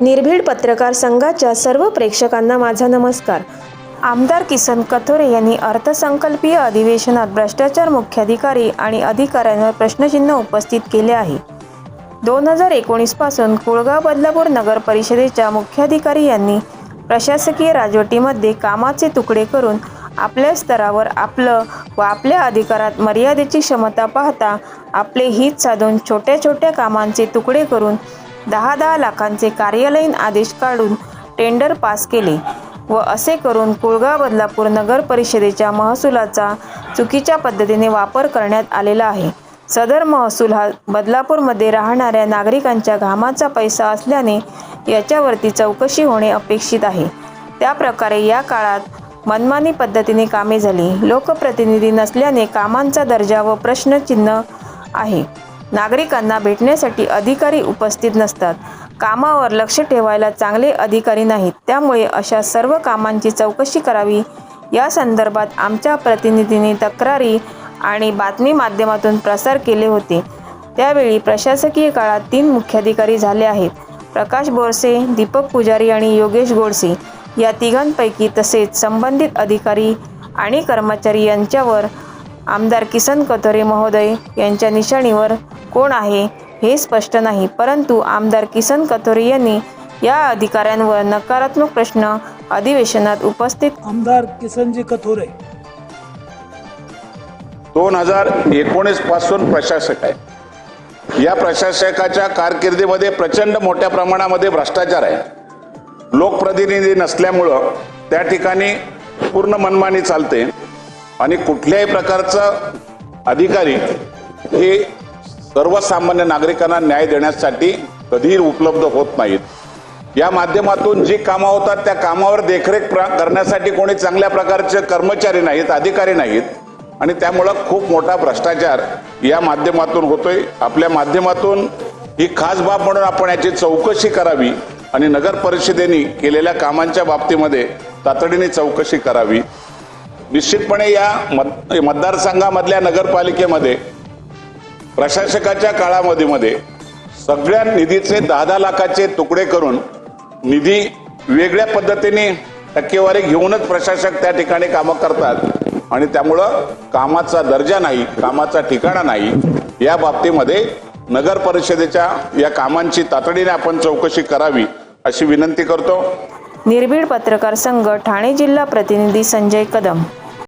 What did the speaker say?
निर्भीड पत्रकार संघाच्या सर्व प्रेक्षकांना माझा नमस्कार. आमदार किसन कथोरे यांनी अर्थसंकल्पीय अधिवेशनात भ्रष्टाचार मुख्याधिकारी आणि अधिकाऱ्यांवर प्रश्नचिन्ह उपस्थित केले आहे. दोन हजार एकोणीसपासून कुळगाव बदलापूर नगर परिषदेच्या मुख्याधिकारी यांनी प्रशासकीय राजवटीमध्ये कामाचे तुकडे करून आपल्या स्तरावर आपलं व आपल्या अधिकारात मर्यादेची क्षमता पाहता आपले हित साधून छोट्या छोट्या कामांचे तुकडे करून दहा दहा लाखांचे कार्यालयीन आदेश काढून टेंडर पास केले व असे करून कुळगाव बदलापूर नगर परिषदेच्या महसुलाचा चुकीच्या पद्धतीने वापर करण्यात आलेला आहे. सदर महसूल हा बदलापूरमध्ये राहणाऱ्या नागरिकांच्या घामाचा पैसा असल्याने याच्यावरती चौकशी होणे अपेक्षित आहे. त्या प्रकारे या काळात मनमानी पद्धतीने कामे झाली. लोकप्रतिनिधी नसल्याने कामांचा दर्जा व प्रश्नचिन्ह आहे. नागरिकांना भेटण्यासाठी अधिकारी उपस्थित नसतात. कामावर लक्ष ठेवायला चांगले अधिकारी नाहीत. त्यामुळे अशा सर्व कामांची चौकशी करावी. या संदर्भात आमच्या प्रतिनिधींनी तक्रारी आणि बातमी माध्यमातून प्रसार केले होते. त्यावेळी प्रशासकीय काळात तीन मुख्याधिकारी झाले आहेत. प्रकाश बोरसे दीपक पुजारी आणि योगेश गोडसे. या तिघांपैकी तसेच संबंधित अधिकारी आणि कर्मचारी यांच्यावर आमदार किसन कथोरे महोदय यांच्या निशाणीवर कोण आहे हे स्पष्ट नाही. परंतु आमदार किसन कथोरे यांनी या अधिकाऱ्यांवर नकारात्मक प्रश्न अधिवेशनात उपस्थित आमदार किसनजी कथोरे. दोन हजार एकोणीसपासून प्रशासक आहे. या प्रशासकाच्या कारकिर्दीमध्ये प्रचंड मोठ्या प्रमाणामध्ये भ्रष्टाचार आहे. लोकप्रतिनिधी नसल्यामुळं त्या ठिकाणी पूर्ण मनमानी चालते. आणि कुठल्याही प्रकारचं अधिकारी हे सर्वसामान्य नागरिकांना न्याय देण्यासाठी कधीही उपलब्ध होत नाहीत. या माध्यमातून जी कामं होतात त्या कामावर देखरेख प्र- करण्यासाठी कोणी चांगल्या प्रकारचे कर्मचारी नाहीत अधिकारी नाहीत. आणि त्यामुळं खूप मोठा भ्रष्टाचार या माध्यमातून होतोय. आपल्या माध्यमातून ही खास बाब म्हणून आपण याची चौकशी करावी आणि नगर परिषदेने केलेल्या कामांच्या बाबतीमध्ये तातडीने चौकशी करावी. निश्चितपणे या मत मतदारसंघामधल्या नगरपालिकेमध्ये प्रशासकाच्या काळामध्ये मध्ये सगळ्या निधीचे दहा दहा लाखाचे तुकडे करून निधी वेगळ्या पद्धतीने टक्केवारी घेऊनच प्रशासक त्या ठिकाणी कामं करतात. आणि त्यामुळं कामाचा दर्जा नाही कामाचा ठिकाणा नाही या बाबतीमध्ये नगर परिषदेच्या या कामांची तातडीने आपण चौकशी करावी अशी विनंती करतो. निर्भीड पत्रकार संघ ठाणे जिल्हा प्रतिनिधी संजय कदम.